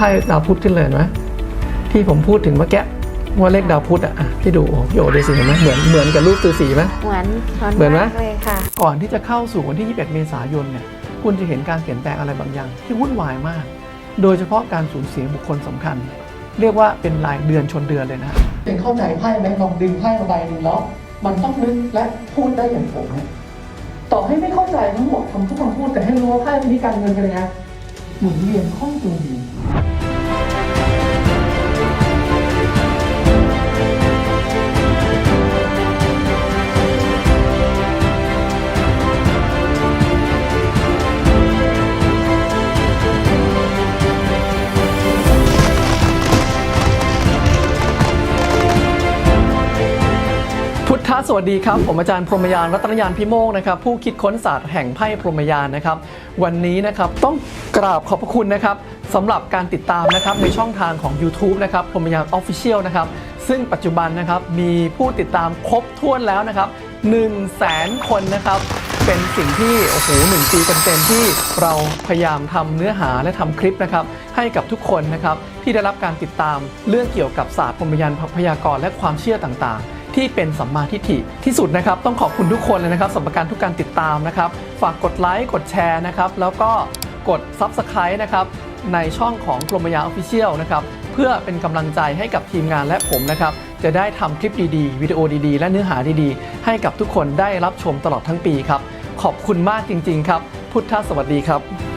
พ่ดาวพุธขึ้นเลยเห็นไหมที่ผมพูดถึงเมื่อกี้ว่าเลขดาวพุธอะอะพี่ดูโอ้โหพี่โอดูสิเห็นไหมเหมือนเหมือนกับรูปตือสีไหมเหมือนเหมือนไหมากเลยค่ะก่อนที่จะเข้าสู่วันที่ 21 เมษายนเนี่ยคุณจะเห็นการเปลี่ยนแปลงอะไรบางอย่าง ที่วุ่นวายมาก โดยเฉพาะการสูญเสียบุคคลสำคัญ เรียกว่าเป็นรายเดือนชนเดือนเลยนะเป็นเข้าใจไพ่ไหมลองดึงไพ่มาใบหนึ่งแล้วมันต้องนึกและพูดได้อย่างผมเนี่ยต่อให้ไม่เข้าใจทั้งหมดคำทุกคำพูดแต่ให้รู้ว่าไพ่เป็นที่การเงินกันเลยนะหมุนเวียนคล่องตัวดี พุทธสวัสดีครับ ผมอาจารย์พรหมยานรัตนยานพิโมกนะครับผู้คิดค้นศาสตร์แห่งไพ่พรหมยานนะครับ วันนี้นะครับต้องกราบขอบพระคุณนะครับสำหรับการติดตามนะครับในช่องทางของ YouTube นะครับพรหมยาน Official นะครับซึ่งปัจจุบันนะครับมีผู้ติดตามครบถ้วนแล้วนะครับ1 0 0 0 0แสนคนนะครับ เป็นสิ่งที่โอ้โหหนึ่งปีเต็มๆที่เราพยายามทำเนื้อหาและทำคลิปนะครับให้กับทุกคนนะครับที่ได้รับการติดตามเรื่องเกี่ยวกับศาสตร์พรหมยานพยากรณ์และความเชื่อต่างๆ ที่เป็นสัมมาทิฏฐิที่สุดนะครับ ต้องขอบคุณทุกคนเลยนะครับสำหรับการทุกการติดตามนะครับ ฝากกดไลค์กดแชร์นะครับแล้วก็กด Subscribe นะครับในช่องของกรมยาออฟฟิเชียลนะครับเพื่อเป็นกำลังใจให้กับทีมงานและผมนะครับ จะได้ทำคลิปดีๆ วิดีโอดีๆ และเนื้อหาดีๆ ให้กับทุกคนได้รับชมตลอดทั้งปีครับ ขอบคุณมากจริง ๆ ครับ พุทธสวัสดีครับ